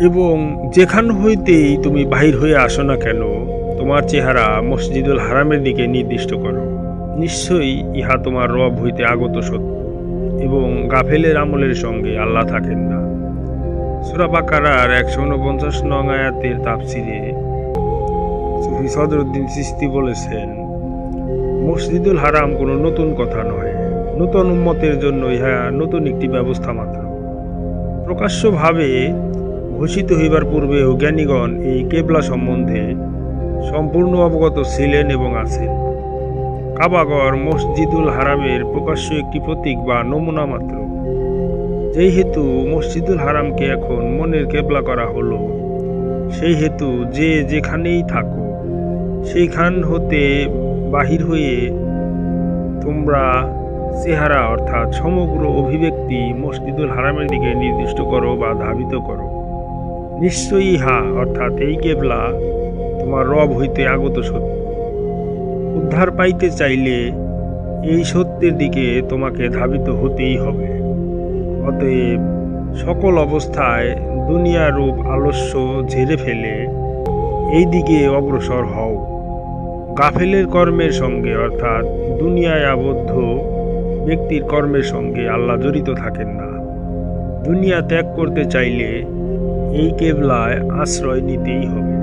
এবং যেখান হইতেই তুমি বাহির হয়ে আসো না কেন, তোমার চেহারা মসজিদুল হারামের দিকে নির্দিষ্ট করো। নিশ্চয়ই ইহা তোমার রব হইতে আগত সত্য, এবং গাফেলের আমলের সঙ্গে আল্লাহ থাকেন না। সুরা বাকারার একশো উনপঞ্চাশ নং আয়াতের তাপসিরে সুফি সদরুদ্দিন চিস্তি বলেছেন, মসজিদুল হারাম কোনো নতুন কথা নয়। নতুন উন্মতের জন্য ইহা নতুন একটি ব্যবস্থা মাত্র। প্রকাশ্যভাবে ঘোষিত হইবার পূর্বেও জ্ঞানীগণ এই কেবলা সম্বন্ধে সম্পূর্ণ অবগত ছিলেন এবং আছেন। কাবাগর মসজিদুল হারামের প্রকাশ্য একটি প্রতীক বা নমুনা মাত্র। যেই হেতু মসজিদুল হারামকে এখন মনের কেবলা করা হলো সেই হেতু যে যেখানেই থাকো সেইখান হতে বাহির হয়ে তোমরা চেহারা অর্থাৎ সমগ্র অভিব্যক্তি মসজিদুল হারামের দিকে নির্দিষ্ট করো বা ধাবিত করো। নিশ্চয়ই ইহা, অর্থাৎ এই কেবলা, তোমার রব হইতে আগত সত্য। উদ্ধার পাইতে চাইলে এই সত্যের দিকে তোমাকে ধাবিত হতেই হবে। অতএব সকল অবস্থায় দুনিয়া রূপ আলস্য ঝেড়ে ফেলে, এই দিকে অগ্রসর হও। গাফেলের কর্মের সঙ্গে, অর্থাৎ দুনিয়ায় আবদ্ধ ব্যক্তির কর্মের সঙ্গে আল্লাহ জড়িত থাকেন না। দুনিয়া ত্যাগ করতে চাইলে এই কেবলায় আশ্রয় নিতেই হবে।